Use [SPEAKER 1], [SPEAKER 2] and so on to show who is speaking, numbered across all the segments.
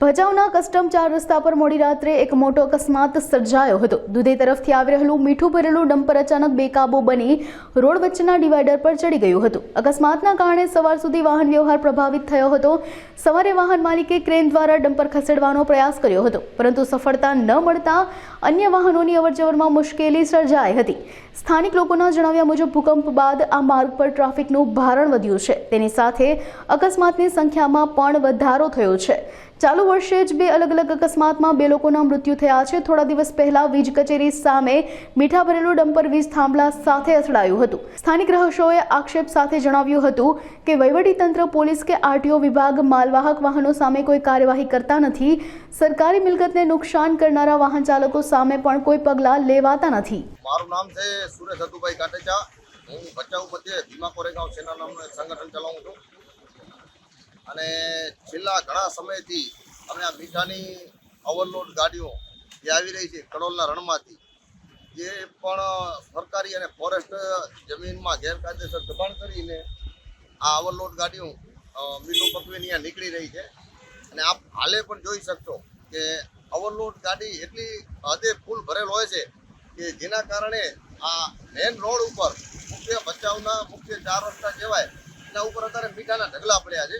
[SPEAKER 1] ભચાઉના custom ચાર રસ્તા પર મોડી રાત્રે એક મોટો અકસ્માત સર્જાયો હતો. દુધઈ તરફથી આવી રહેલું મીઠું ભરેલું ડમ્પર અચાનક બેકાબુ બની રોડ વચ્ચેના ડિવાઈડર પર ચડી ગયું હતું. અકસ્માતના કારણે સવાર સુધી વાહન વ્યવહાર પ્રભાવિત થયો હતો. સવારે વાહન માલિકે ક્રેન દ્વારા ડમ્પર ખસેડવાનો પ્રયાસ કર્યો હતો, પરંતુ સફળતા ન મળતા અન્ય વાહનોની અવરજવરમાં મુશ્કેલી સર્જાઈ હતી. સ્થાનિક લોકોના જણાવ્યા મુજબ, ભૂકંપ બાદ આ માર્ગ પર ટ્રાફિકનું ભારણ વધ્યું છે. તેની સાથે અકસ્માતની સંખ્યામાં પણ વધારો થયો છે. ચાલુ વર્ષે જ બે અલગ અલગ અકસ્માતમાં બે લોકોના મૃત્યુ થયા છે. થોડા દિવસ પહેલા વીજ કચેરી સામે મીઠા ભરેલું ડમ્પર વીજ થાંભલા સાથે અથડાયું હતું. સ્થાનિક રહીશોએ આક્ષેપ સાથે જણાવ્યું હતું કે વહીવટીતંત્ર પોલીસ કે આરટીઓ વિભાગ માલવાહક વાહનો સામે કોઈ કાર્યવાહી કરતા નથી. સરકારી મિલકતને નુકસાન કરનારા વાહન ચાલકો સામે પણ કોઈ પગલાં લેવાતા નથી.
[SPEAKER 2] મારું નામ છે સુરેશ હતુભાઈ કાટેચા. હું ભચાઉ પતે ભીમા કોરેગાંવ સેના નામનું સંગઠન ચલાવું છું. અને છેલ્લા ઘણા સમયથી અમે આ મીઠાની ઓવરલોડ ગાડીઓ જે આવી રહી છે કડોલના રણમાંથી, જે પણ સરકારી અને ફોરેસ્ટ જમીનમાં ગેરકાયદેસર દબાણ કરીને આ ઓવરલોડ ગાડીઓ મીઠું પકવીને અહીંયા નીકળી રહી છે. અને આપ હાલે પણ જોઈ શકશો કે ઓવરલોડ ગાડી એટલી હદે ફૂલ ભરેલ હોય છે કે જેના કારણે આ મેન રોડ ઉપર મુખ્ય ભચાઉના મુખ્ય ચાર રસ્તા કહેવાય, એના ઉપર અત્યારે મીઠાના ઢગલા પડ્યા છે.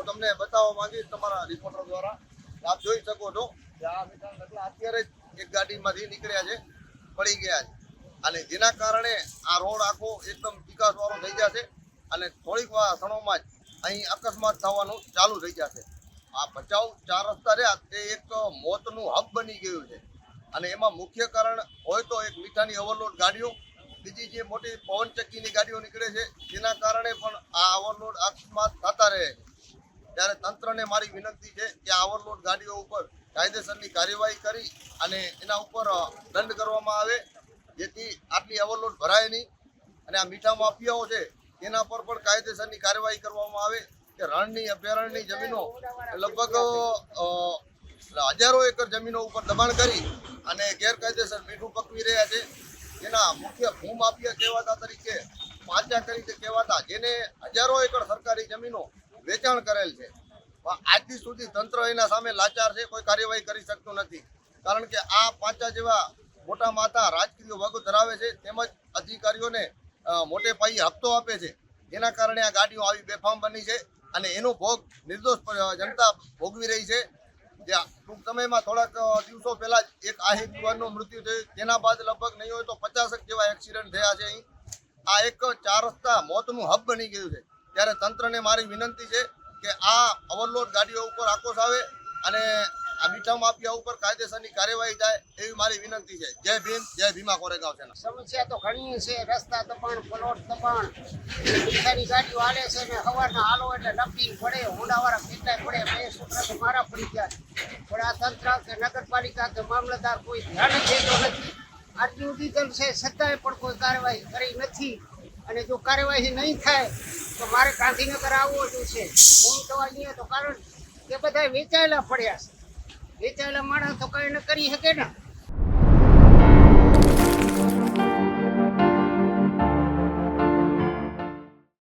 [SPEAKER 2] હું તમને બતાવવા માંગીશ તમારા રિપોર્ટર દ્વારા આપ જોઈ શકો છો કે આ અત્યારે જ એક ગાડીમાંથી નીકળ્યા છે, પડી ગયા છે. અને જેના કારણે આ રોડ આખો એકદમ વિકાસવાળો થઈ જશે અને થોડીક વાર ક્ષણોમાં જ અહીં અકસ્માત થવાનું ચાલુ થઈ જશે આ ભચાઉ ચાર રસ્તા રહ્યા, તે એક મોતનું હબ બની ગયું છે. અને એમાં મુખ્ય કારણ હોય તો એક મીઠાની ઓવરલોડ ગાડીઓ, બીજી જે મોટી પવનચક્કીની ગાડીઓ નીકળે છે, જેના કારણે પણ આ ઓવરલોડ અકસ્માત થતા રહે છે. ત્યારે તંત્રને મારી વિનંતી છે કે ઓવરલોડ ગાડીઓ ઉપર કાયદેસરની કાર્યવાહી કરી અને એના ઉપર દંડ કરવામાં આવે, જેથી આટલી ઓવરલોડ ભરાય નહીં. અને આ મીઠા માફિયાઓ છે તેના પર પણ કાયદેસરની કાર્યવાહી કરવામાં આવે કે રણની, અભયારણ્યની જમીનો લગભગ હજારો એકર જમીનો ઉપર દબાણ કરી અને ગેરકાયદેસર મીઠું પકવી રહ્યા છે. જેના મુખ્ય ભૂમાફિયા કહેવાતા તરીકે પાંચા તરીકે કહેવાતા, જેને હજારો એકર સરકારી જમીનો વેચાણ કરેલ છે. આજથી સુધી તંત્ર એના સામે લાચાર છે, કોઈ કાર્યવાહી કરી શકતું નથી. કારણ કે આ પાંચા જેવા મોટા માતા રાજકીય વગ ધરાવે છે, તેમજ અધિકારીઓને મોટે પાયે હપ્તો આપે છે. જેના કારણે આ ગાડીઓ આવી બેફામ બની છે અને એનો ભોગ નિર્દોષ જનતા ભોગવી રહી છે. જે ટૂંક સમયમાં થોડાક દિવસો પહેલા જ એક આહિત યુવાનનું મૃત્યુ થયું. તેના બાદ લગભગ નહીં હોય તો પચાસક જેવા એક્સિડન્ટ થયા છે અહીં. આ એક ચાર રસ્તા મોતનું હબ બની ગયું છે. ત્યારે તંત્રને મારી વિનંતી છે કે આ ઓવરલોડ ગાડીઓ ઉપર આક્રોશ આવે અને આ મીઠા માફિયા ઉપર કાયદેસરની કાર્યવાહી થાય એવી મારી વિનંતી છે. જય ભીમ, જય ભીમા કોરેગાંવ છે
[SPEAKER 3] સમસ્યા તો ઘણી છે, રસ્તા દબાણ પ્લોટ દબાણ રિક્ષાની ગાડીઓ હાલે છે ને સવારના હાલો એટલે લપી પડે ઊંડાવાળા કેટલાય પડે બે છોકરા તો મારા પડી ગયા પણ આ તંત્ર કે નગરપાલિકા કે મામલતદાર કોઈ ધ્યાન દેતો નથી. આટલી ડીઝલ છે, છતાંય પણ કોઈ કાર્યવાહી કરી નથી. અને જો કાર્યવાહી નહીં થાય તો મારે ગાંધીનગર આવવો છે. હું તો અહીંયા તો કારણ કે બધા વેચાયેલા પડ્યા છે. વેચાયેલા માણસ તો કઈ ન કરી શકે ને.